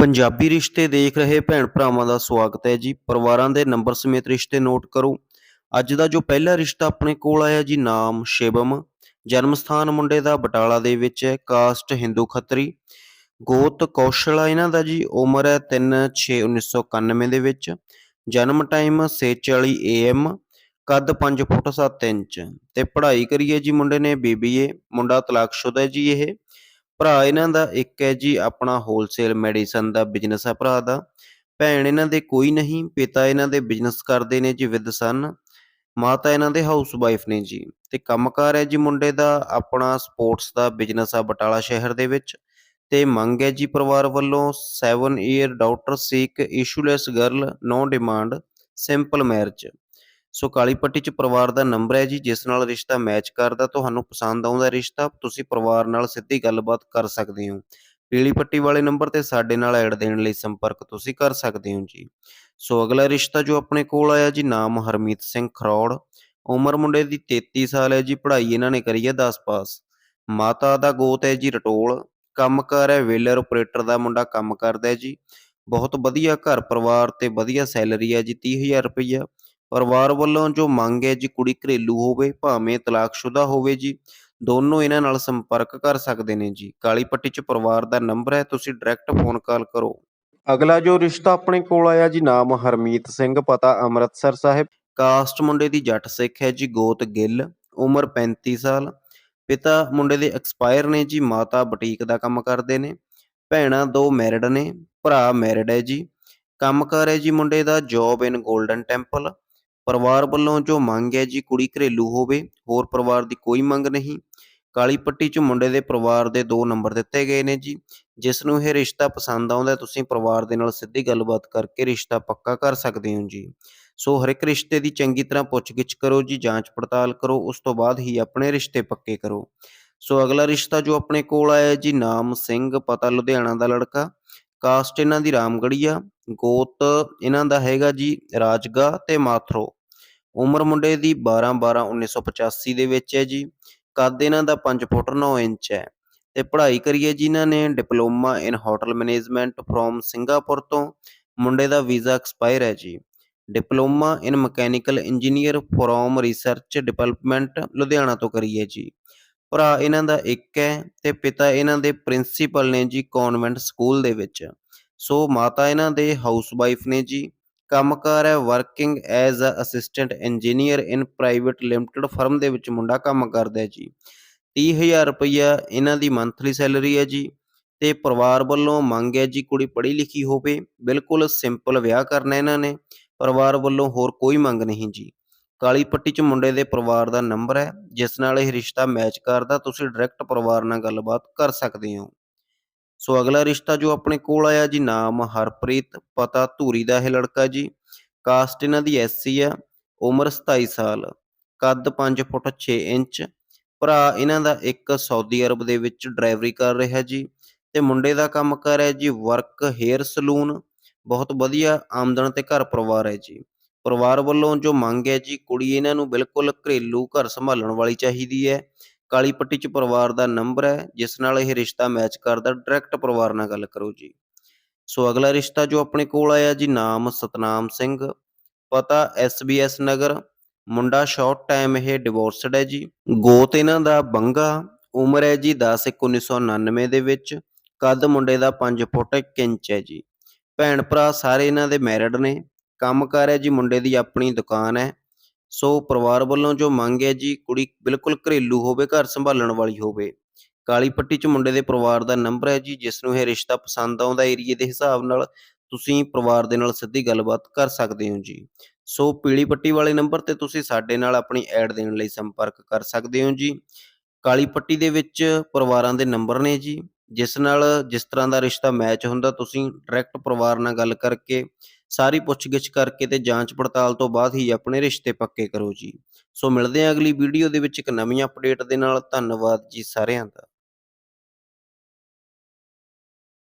ਪੰਜਾਬੀ ਰਿਸ਼ਤੇ ਦੇਖ ਰਹੇ ਭੈਣ ਭਰਾਵਾਂ ਦਾ ਸਵਾਗਤ ਹੈ ਜੀ। ਪਰਿਵਾਰਾਂ ਦੇ ਨੰਬਰ ਸਮੇਤ ਰਿਸ਼ਤੇ ਨੋਟ ਕਰੋ। ਅੱਜ ਦਾ ਜੋ ਪਹਿਲਾ ਰਿਸ਼ਤਾ ਆਪਣੇ ਕੋਲ ਆਇਆ ਜੀ, ਨਾਮ ਸ਼ਿਵਮ। ਜਨਮ ਸਥਾਨ ਮੁੰਡੇ ਦਾ ਬਟਾਲਾ ਦੇ ਵਿੱਚ ਹੈ, ਕਾਸਟ ਹਿੰਦੂ ਖੱਤਰੀ। ਗੋਤ ਕੌਸ਼ਲ ਆ ਇਹਨਾਂ ਦਾ ਜੀ, ਉਮਰ ਹੈ 3/6/1991 ਦੇ ਵਿੱਚ। ਜਨਮ ਟਾਈਮ 6:40 AM ਕੱਦ 5 ਫੁੱਟ 7 ਇੰਚ। ਤੇ ਪੜ੍ਹਾਈ ਕਰੀਏ ਜੀ ਮੁੰਡੇ ਨੇ BBA ਮੁੰਡਾ ਤਲਾਕਸ਼ੁਦਾ ਹੈ ਜੀ ਇਹ। ਭਰਾ ਇਹਨਾਂ ਦਾ ਇੱਕ ਹੈ ਜੀ ਆਪਣਾ ਹੋਲਸੇਲ ਮੈਡੀਸਨ ਦਾ ਬਿਜ਼ਨਸ ਹੈ ਭਰਾ ਦਾ। ਭੈਣ ਇਹਨਾਂ ਦੇ ਕੋਈ ਨਹੀਂ, ਪਿਤਾ ਇਹਨਾਂ ਦੇ ਬਿਜ਼ਨਸ ਕਰਦੇ ਨੇ ਜੀ ਵਿਦ ਸਨ ਮਾਤਾ ਇਹਨਾਂ ਦੇ ਹਾਊਸ ਵਾਈਫ ਨੇ ਜੀ। ਤੇ ਕੰਮਕਾਰ ਹੈ ਜੀ ਮੁੰਡੇ ਦਾ ਆਪਣਾ ਸਪੋਰਟਸ ਦਾ ਬਿਜ਼ਨਸ ਆ ਬਟਾਲਾ ਸ਼ਹਿਰ ਦੇ ਵਿੱਚ। ਤੇ ਮੰਗ ਹੈ ਜੀ ਪਰਿਵਾਰ ਵੱਲੋਂ 7 year doctor seek issueless girl no demand simple marriage so ਕਾਲੀ ਪੱਟੀ ਚ ਪਰਿਵਾਰ ਦਾ ਨੰਬਰ ਹੈ ਜੀ, ਜਿਸ ਨਾਲ ਰਿਸ਼ਤਾ ਮੈਚ ਕਰਦਾ, ਤੁਹਾਨੂੰ ਪਸੰਦ ਆਉਂਦਾ ਰਿਸ਼ਤਾ, ਤੁਸੀਂ ਪਰਿਵਾਰ ਨਾਲ ਸਿੱਧੀ ਗੱਲਬਾਤ ਕਰ ਸਕਦੇ ਹੋ। ਪੀਲੀ ਪੱਟੀ ਵਾਲੇ ਨੰਬਰ ਤੇ ਸਾਡੇ ਨਾਲ ਐਡ ਦੇਣ ਲਈ ਸੰਪਰਕ ਤੁਸੀਂ ਕਰ ਸਕਦੇ ਹੋ ਜੀ। ਸੋ ਅਗਲਾ ਰਿਸ਼ਤਾ ਜੋ ਆਪਣੇ ਕੋਲ ਆਇਆ ਜੀ, ਨਾਮ ਹਰਮੀਤ ਸਿੰਘ ਖਰੌੜ। ਉਮਰ ਮੁੰਡੇ ਦੀ 33 ਸਾਲ ਹੈ ਜੀ, ਪੜ੍ਹਾਈ ਇਹਨਾਂ ਨੇ ਕਰੀ ਹੈ 10 ਪਾਸ। ਮਾਤਾ ਦਾ ਗੋਤ ਹੈ ਜੀ, ਰਟੋਲ। ਕੰਮਕਾਰ ਹੈ, ਵੇਲਰ ਆਪਰੇਟਰ ਦਾ ਮੁੰਡਾ ਕੰਮ ਕਰਦਾ ਹੈ ਜੀ। ਬਹੁਤ ਵਧੀਆ ਘਰ ਪਰਿਵਾਰ ਤੇ ਵਧੀਆ ਸੈਲਰੀ ਹੈ ਜੀ 30000 ਰੁਪਈਆ। ਪਰਿਵਾਰ ਵੱਲੋਂ ਜੋ ਮੰਗ ਹੈ ਜੀ ਕੁੜੀ ਘਰੇਲੂ ਹੋਵੇ, ਭਾਵੇਂ ਤਲਾਕਸ਼ੁਦਾ ਹੋਵੇ ਜੀ, ਦੋਨੋਂ ਇਹਨਾਂ ਨਾਲ ਸੰਪਰਕ ਕਰ ਸਕਦੇ ਨੇ ਜੀ। ਕਾਲੀ ਪੱਟੀ ਚ ਪਰਿਵਾਰ ਦਾ ਨੰਬਰ ਹੈ, ਤੁਸੀਂ ਡਾਇਰੈਕਟ ਫੋਨ ਕਾਲ ਕਰੋ। ਅਗਲਾ ਜੋ ਰਿਸ਼ਤਾ ਆਪਣੇ ਕੋਲ ਆਇਆ ਜੀ, ਨਾਮ ਹਰਮੀਤ ਸਿੰਘ, ਪਤਾ ਅੰਮ੍ਰਿਤਸਰ ਸਾਹਿਬ। ਕਾਸਟ ਮੁੰਡੇ ਦੀ ਜੱਟ ਸਿੱਖ ਹੈ ਜੀ, ਗੋਤ ਗਿੱਲ, ਉਮਰ 35 ਸਾਲ। ਪਿਤਾ ਮੁੰਡੇ ਦੇ ਐਕਸਪਾਇਰ ਨੇ ਜੀ, ਮਾਤਾ ਬੁਟੀਕ ਦਾ ਕੰਮ ਕਰਦੇ ਨੇ। ਭੈਣਾਂ ਦੋ ਮੈਰਿਡ ਨੇ, ਭਰਾ ਮੈਰਿਡ ਹੈ ਜੀ। ਕੰਮ ਕੰਮਕਾਰ ਹੈ ਜੀ ਮੁੰਡੇ ਦਾ, ਜੌਬ ਇਨ 골ਡਨ ਟੈਂਪਲ। ਪਰਿਵਾਰ ਵੱਲੋਂ ਜੋ ਮੰਗ ਹੈ ਜੀ ਕੁੜੀ ਘਰੇਲੂ ਹੋਵੇ, ਹੋਰ ਪਰਿਵਾਰ ਦੀ ਕੋਈ ਮੰਗ ਨਹੀਂ। ਕਾਲੀ ਪੱਟੀ 'ਚ ਮੁੰਡੇ ਦੇ ਪਰਿਵਾਰ ਦੇ ਦੋ ਨੰਬਰ ਦਿੱਤੇ ਗਏ ਨੇ ਜੀ। ਜਿਸ ਨੂੰ ਇਹ ਰਿਸ਼ਤਾ ਪਸੰਦ ਆਉਂਦਾ ਤੁਸੀਂ ਪਰਿਵਾਰ ਦੇ ਨਾਲ ਸਿੱਧੀ ਗੱਲਬਾਤ ਕਰਕੇ ਰਿਸ਼ਤਾ ਪੱਕਾ ਕਰ ਸਕਦੇ ਹੋ ਜੀ। ਸੋ ਹਰ ਇੱਕ ਰਿਸ਼ਤੇ ਦੀ ਚੰਗੀ ਤਰ੍ਹਾਂ ਪੁੱਛਗਿੱਛ ਕਰੋ ਜੀ, ਜਾਂਚ ਪੜਤਾਲ ਕਰੋ, ਉਸ ਤੋਂ ਬਾਅਦ ਹੀ ਆਪਣੇ ਰਿਸ਼ਤੇ ਪੱਕੇ ਕਰੋ। ਸੋ ਅਗਲਾ ਰਿਸ਼ਤਾ ਜੋ ਆਪਣੇ ਕੋਲ ਆਇਆ ਜੀ, ਨਾਮ ਸਿੰਘ, ਪਤਾ ਲੁਧਿਆਣਾ ਦਾ ਲੜਕਾ। ਕਾਸਟ ਇਹਨਾਂ ਦੀ ਰਾਮਗੜੀਆ ਗੋਤ ਇਹਨਾਂ ਦਾ ਹੈਗਾ ਜੀ, ਰਾਜਗਾ ਤੇ ਮਾਥਰੋ। ਉਮਰ ਮੁੰਡੇ ਦੀ 12 12 1985 ਦੇ ਵਿੱਚ ਹੈ ਜੀ। ਕੱਦ ਇਹਨਾਂ ਦਾ 5 ਫੁੱਟ 9 ਇੰਚ ਹੈ। ਤੇ ਪੜ੍ਹਾਈ ਕਰੀਏ ਜੀ ਇਹਨਾਂ ਨੇ diploma in hotel management from Singapore ਤੋਂ। ਮੁੰਡੇ ਦਾ ਵੀਜ਼ਾ ਐਕਸਪਾਇਰ ਹੈ ਜੀ। Diploma in mechanical engineer from research development Ludhiana ਤੋਂ ਕਰੀਏ ਜੀ। ਭਰਾ ਇਹਨਾਂ ਦਾ ਇੱਕ ਹੈ ਤੇ ਪਿਤਾ ਇਹਨਾਂ ਦੇ ਪ੍ਰਿੰਸੀਪਲ ਨੇ ਜੀ ਕਨਵੈਂਟ ਸਕੂਲ ਦੇ ਵਿੱਚ। ਸੋ ਮਾਤਾ ਇਹਨਾਂ ਦੇ ਹਾਊਸ ਵਾਈਫ ਨੇ ਜੀ। ਕੰਮਕਾਰ ਹੈ working as a assistant engineer in private limited firm ਦੇ ਵਿੱਚ ਮੁੰਡਾ ਕੰਮ ਕਰਦਾ ਹੈ ਜੀ 30000 ਰੁਪਈਆ ਇਹਨਾਂ ਦੀ ਮੰਥਲੀ ਸੈਲਰੀ ਹੈ ਜੀ। ਤੇ ਪਰਿਵਾਰ ਵੱਲੋਂ ਮੰਗ ਹੈ ਜੀ ਕੁੜੀ ਪੜ੍ਹੀ ਲਿਖੀ ਹੋਵੇ। ਬਿਲਕੁਲ ਸਿੰਪਲ ਵਿਆਹ ਕਰਨਾ ਇਹਨਾਂ ਨੇ। ਪਰਿਵਾਰ ਵੱਲੋਂ ਹੋਰ ਕੋਈ ਮੰਗ ਨਹੀਂ ਜੀ। ਕਾਲੀ ਪੱਟੀ 'ਚ ਮੁੰਡੇ ਦੇ ਪਰਿਵਾਰ ਦਾ ਨੰਬਰ ਹੈ। ਜਿਸ ਨਾਲ ਇਹ ਰਿਸ਼ਤਾ ਮੈਚ ਕਰਦਾ, ਤੁਸੀਂ ਡਾਇਰੈਕਟ ਪਰਿਵਾਰ ਨਾਲ ਗੱਲਬਾਤ ਕਰ ਸਕਦੇ ਹੋ। ਸੋ ਅਗਲਾ ਰਿਸ਼ਤਾ ਜੋ ਆਪਣੇ ਕੋਲ ਆਇਆ ਜੀ, ਨਾਮ ਹਰਪ੍ਰੀਤ, ਪਤਾ ਧੂਰੀ ਦਾ ਇਹ ਲੜਕਾ ਜੀ। ਕਾਸਟ ਇਹਨਾਂ ਦੀ ਐਸਸੀ ਆ, ਉਮਰ 27 ਸਾਲ, ਕੱਦ 5 ਫੁੱਟ 6 ਇੰਚ, ਭਰਾ ਇਹਨਾਂ ਦਾ ਇੱਕ ਸਾਊਦੀ ਅਰਬ ਦੇ ਵਿੱਚ ਡਰਾਈਵਰੀ ਕਰ ਰਿਹਾ ਜੀ ਤੇ ਮੁੰਡੇ ਦਾ ਕੰਮ ਕਰ ਰਿਹਾ ਜੀ, ਵਰਕ ਹੇਅਰ ਸਲੂਨ, ਬਹੁਤ ਵਧੀਆ ਆਮਦਨ ਤੇ ਘਰ ਪਰਿਵਾਰ ਹੈ ਜੀ। ਪਰਿਵਾਰ ਵੱਲੋਂ ਜੋ ਮੰਗ ਹੈ ਜੀ, ਕੁੜੀ ਇਹਨਾਂ ਨੂੰ ਬਿਲਕੁਲ ਘਰੇਲੂ ਘਰ ਸੰਭਾਲਣ ਵਾਲੀ ਚਾਹੀਦੀ ਹੈ। ਕਾਲੀ ਪੱਟੀ 'ਚ ਪਰਿਵਾਰ ਦਾ ਨੰਬਰ ਹੈ, ਜਿਸ ਨਾਲ ਇਹ ਰਿਸ਼ਤਾ ਮੈਚ ਕਰਦਾ। ਡਾਇਰੈਕਟ ਪਰਿਵਾਰ ਨਾਲ ਗੱਲ ਕਰੋ ਜੀ। ਸੋ ਅਗਲਾ ਰਿਸ਼ਤਾ ਜੋ ਆਪਣੇ ਕੋਲ ਆਇਆ ਜੀ, ਨਾਮ ਸਤਨਾਮ ਸਿੰਘ। ਪਤਾ ਐਸਬੀਐਸ ਨਗਰ। ਮੁੰਡਾ ਸ਼ਾਰਟ ਟਾਈਮ ਇਹ ਡਿਵੋਰਸਡ ਹੈ ਜੀ। ਗੋਤ ਇਹਨਾਂ ਦਾ ਬੰਗਾ। ਉਮਰ ਹੈ ਜੀ 10 1999 ਦੇ ਵਿੱਚ। ਕੱਦ ਮੁੰਡੇ ਦਾ 5 ਫੁੱਟ 1 ਇੰਚ ਹੈ ਜੀ। ਭੈਣ ਭਰਾ ਸਾਰੇ ਇਹਨਾਂ ਦੇ ਮੈਰਿਡ ਨੇ। ਕੰਮ ਕੰਮਕਾਰ ਹੈ ਜੀ, ਮੁੰਡੇ ਦੀ ਆਪਣੀ ਦੁਕਾਨ ਹੈ। ਸੋ ਪਰਿਵਾਰ ਵੱਲੋਂ ਜੋ ਮੰਗ ਹੈ ਜੀ, ਕੁੜੀ ਬਿਲਕੁਲ ਘਰੇਲੂ ਹੋਵੇ, ਘਰ ਸੰਭਾਲਣ ਵਾਲੀ ਹੋਵੇ। ਕਾਲੀ ਪੱਟੀ 'ਚ ਮੁੰਡੇ ਦੇ ਪਰਿਵਾਰ ਦਾ ਨੰਬਰ ਹੈ ਜੀ, ਜਿਸ ਨੂੰ ਇਹ ਰਿਸ਼ਤਾ ਪਸੰਦ ਆਉਂਦਾ ਏਰੀਏ ਦੇ ਹਿਸਾਬ ਨਾਲ, ਤੁਸੀਂ ਪਰਿਵਾਰ ਦੇ ਨਾਲ ਸਿੱਧੀ ਗੱਲਬਾਤ ਕਰ ਸਕਦੇ ਹੋ ਜੀ। ਸੋ ਪੀਲੀ ਪੱਟੀ ਵਾਲੇ ਨੰਬਰ ਤੇ ਤੁਸੀਂ ਸਾਡੇ ਨਾਲ ਆਪਣੀ ਐਡ ਦੇਣ ਲਈ ਸੰਪਰਕ ਕਰ ਸਕਦੇ ਹੋ ਜੀ। ਕਾਲੀ ਪੱਟੀ ਦੇ ਵਿੱਚ ਪਰਿਵਾਰਾਂ ਦੇ ਨੰਬਰ ਨੇ ਜੀ, ਜਿਸ ਨਾਲ ਜਿਸ ਤਰ੍ਹਾਂ ਦਾ ਰਿਸ਼ਤਾ ਮੈਚ ਹੁੰਦਾ, ਤੁਸੀਂ ਡਾਇਰੈਕਟ ਪਰਿਵਾਰ ਨਾਲ ਗੱਲ ਕਰਕੇ ਸਾਰੀ ਪੁੱਛਗਿੱਛ ਕਰਕੇ ਤੇ ਜਾਂਚ ਪੜਤਾਲ ਤੋਂ ਬਾਅਦ ਹੀ ਆਪਣੇ ਰਿਸ਼ਤੇ ਪੱਕੇ ਕਰੋ ਜੀ। ਸੋ ਮਿਲਦੇ ਹਾਂ ਅਗਲੀ ਵੀਡੀਓ ਦੇ ਵਿੱਚ ਇੱਕ ਨਵੀਂ ਅਪਡੇਟ ਦੇ ਨਾਲ। ਧੰਨਵਾਦ ਜੀ ਸਾਰਿਆਂ ਦਾ।